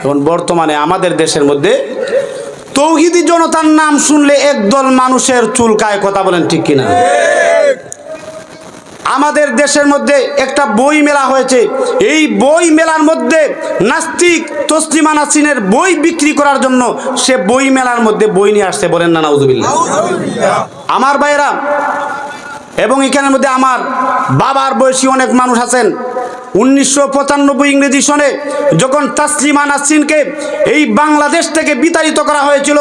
এখন বর্তমানে আমাদের দেশের মধ্যে তৌহিদি জনতার নাম শুনলে একদল মানুষের চুলকায় কথা বলেন ঠিক কিনা? আমাদের দেশের মধ্যে একটা বই মেলা হয়েছে। এই বই মেলার মধ্যে নাস্তিক তসলিমা নাসিনের বই বিক্রি করার জন্য সে বই মেলার মধ্যে বই নিয়ে আসছে বলেন না, নাউজুবিল্লাহ। আমার ভাইয়েরা, এবং এখানের মধ্যে আমার বাবার বয়সী অনেক মানুষ আছেন। উনিশশো পঁচানব্বই ইংরেজি সনে যখন তাসলিমা নাসরিনকে এই বাংলাদেশ থেকে বিতাড়িত করা হয়েছিল,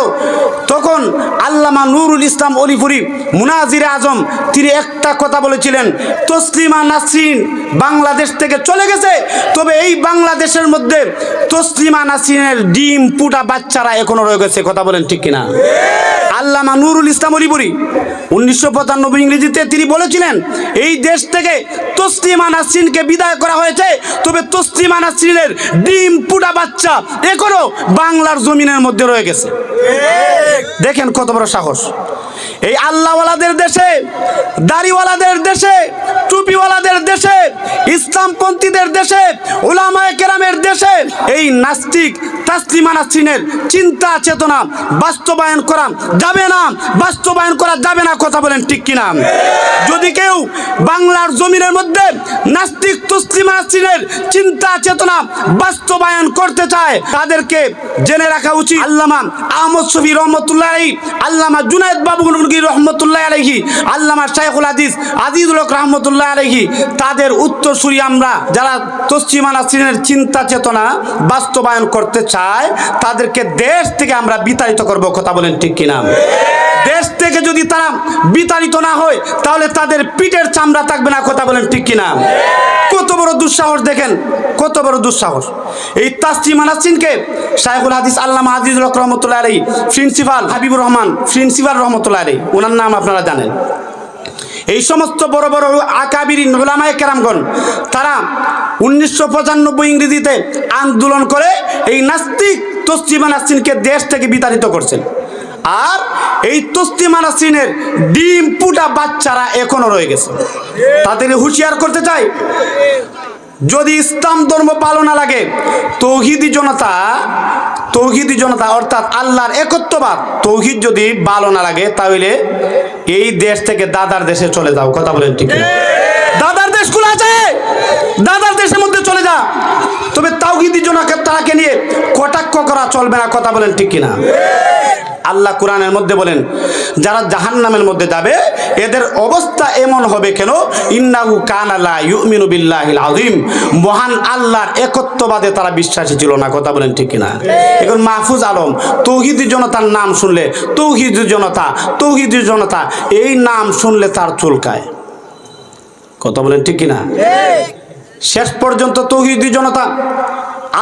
তখন আল্লামা নুরুল ইসলাম অলিপুরি, মুনাজির আজম তিনি একটা কথা বলেছিলেন, তসলিমা নাসরিন বাংলাদেশ থেকে চলে গেছে, তবে এই বাংলাদেশের মধ্যে তসলিমা নাসরিনের ডিম পুটা বাচ্চারা এখনও রয়ে গেছে। কথা বলেন ঠিক কিনা? আল্লামা নুরুল ইসলাম অলিপুরি। উনিশশো পঁচানব্বই ইংরেজিতে তিনি বলেছিলেন, এই দেশ থেকে তসলিমা নাসরিনকে বিদায় করা হয়েছে, তবে তসলিমা নাসরিনের ডিম পুটা বাচ্চা এখনও বাংলার জমিনের মধ্যে রয়ে গেছে। দেখেন কত বড় সাহস। এই আল্লাহওয়ালাদের দেশে, দাড়িওয়ালাদের দেশে, টুপিওয়ালাদের দেশে ইসলামপন্থীদের দেশে ওলামায়ে কেরামের দেশে এই নাস্তিক তাসলিমা নাসরিনের চিন্তা, চেতনা বাস্তবায়ন করা যাবে না। বাস্তবায়ন করা যাবে না, কথা বলেন ঠিক কিনা? যদি কেউ বাংলার জমিনের মধ্যে নাস্তিক তসলিমা নাসরিনের চিন্তা, চেতনা বাস্তবায়ন করতে চায়, তাদেরকে জেনে রাখা উচিত। আল্লামা আহমদ শফি রহমতুল্লাহ আলাইহি, আল্লামা জুনায়েদ বাবু রহমতুল্লাহ আলাইহি, আল্লামা শাইখুল হাদিস আজিজুল হক রহমতুল্লাহ আলাইহি, তাদের উত্তরসূরি আমরা যারা তসলিমা নাসরিনের চিন্তা চেতনা বাস্তবায়ন করতে চায়, তাদেরকে দেশ থেকে আমরা বিতাড়িত করব, কথা বলেন ঠিক কিনা? দেশ থেকে যদি তারা বিতাড়িত না হয়, তাহলে তাদের পিঠের চামড়া থাকবে না, কথা বলেন ঠিক কিনা? কত বড় দুঃসাহস দেখেন, কত বড় দুঃসাহস। এই তাসলিমা নাসরিনকে শাইখুল হাদিস আল্লামা আজিজুল রহমতুল্লাহ আলাইহি, প্রিন্সিপাল হাবিবুর রহমান, প্রিন্সিপাল রহমতুল্লাহ আলাইহি, ওনার নাম আপনারা জানেন। এই সমস্ত বড় বড় আকাবির নোলামায় কেরামগণ, তারা উনিশশো পঁচানব্বই ইংরেজিতে আন্দোলন করে এই নাস্তিক তসলিমা নাসরিনকে দেশ থেকে বিতাড়িত করছেন। আর এই তসলিমা নাসরিনের ডিম পুটা বাচ্চারা এখনও রয়ে গেছে। তাদের হুঁশিয়ার করতে চাই, যদি ইসলাম ধর্ম পালনা লাগে, তৌহিদি জনতা তৌহিদি জনতা অর্থাৎ আল্লাহর একত্ববাদ। তৌহিদ যদি ভালো না লাগে, তাহলে এই দেশ থেকে দাদার দেশে চলে যাও। কথা বলেন ঠিক দাদার দাদার দেশগুলো আছে? দাদার দেশের মধ্যে চলে যা। তবে তাওহিদি জনকে তাকে নিয়ে কটাক্ষ করা চলবে না, কথা বলেন ঠিক কিনা? আল্লাহ কোরআনের মধ্যে বলেন, যারা জাহান্নামের মধ্যে যাবে, এদের অবস্থা এমন হবে কেন? ইন্নাহু কানালা ইউমিনু বিল্লাহিল আযীম। মহান আল্লাহর একত্ববাদে তারা বিশ্বাসী ছিল না, কথা বলেন ঠিক কিনা? এখন মাহফুজ আলম, তৌহিদি জনতার নাম শুনলে তৌহিদি জনতা তৌহিদি জনতা, এই নাম শুনলে তার চুলকায় কথা বলেন ঠিক কিনা? শেষ পর্যন্ত তৌহিদি জনতা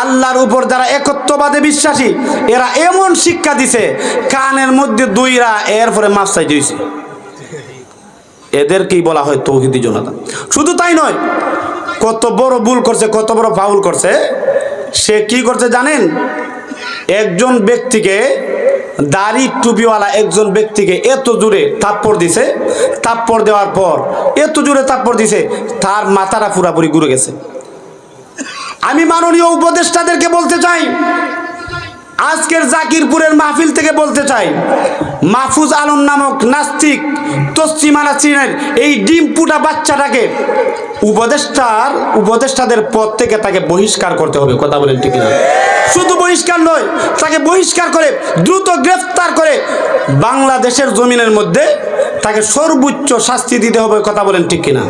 আল্লাহর উপর যারা একত্ববাদে বিশ্বাসী, এরা এমন শিক্ষা দিছে, কানের মধ্যে দুইরা এরপরে মাছাই দিয়েছে এদেরকেই বলা হয় তৌহিদি জনতা। শুধু তাই নয়, কত বড় ভুল করছে, কত বড় ফাউল করছে, সে কি করছে জানেন? একজন ব্যক্তিকে দাড়ি টুপিওয়ালা একজন ব্যক্তিকে এত জোরে থাপ্পড় দিছে, থাপ্পড় দেওয়ার পর এত জোরে থাপ্পড় দিছে, তার মাথাটা পুরাপুরি ঘুরে গেছে। আমি মাননীয় উপদেষ্টাদেরকে বলতে চাই, আজকের জাকিরপুরের মাহফিল থেকে বলতে চাই, মাহফুজ আলম নামক নাস্তিক তসলিমা নাসরিনের এই ডিম পুটা বাচ্চাটাকে উপদেষ্টার, উপদেষ্টাদের পদ থেকে তাকে বহিষ্কার করতে হবে, কথা বলেন ঠিক না শুধু বহিষ্কার নয়, তাকে বহিষ্কার করে, দ্রুত গ্রেফতার করে বাংলাদেশের জমিনের মধ্যে তাকে সর্বোচ্চ শাস্তি দিতে হবে, কথা বলেন ঠিক কিনা?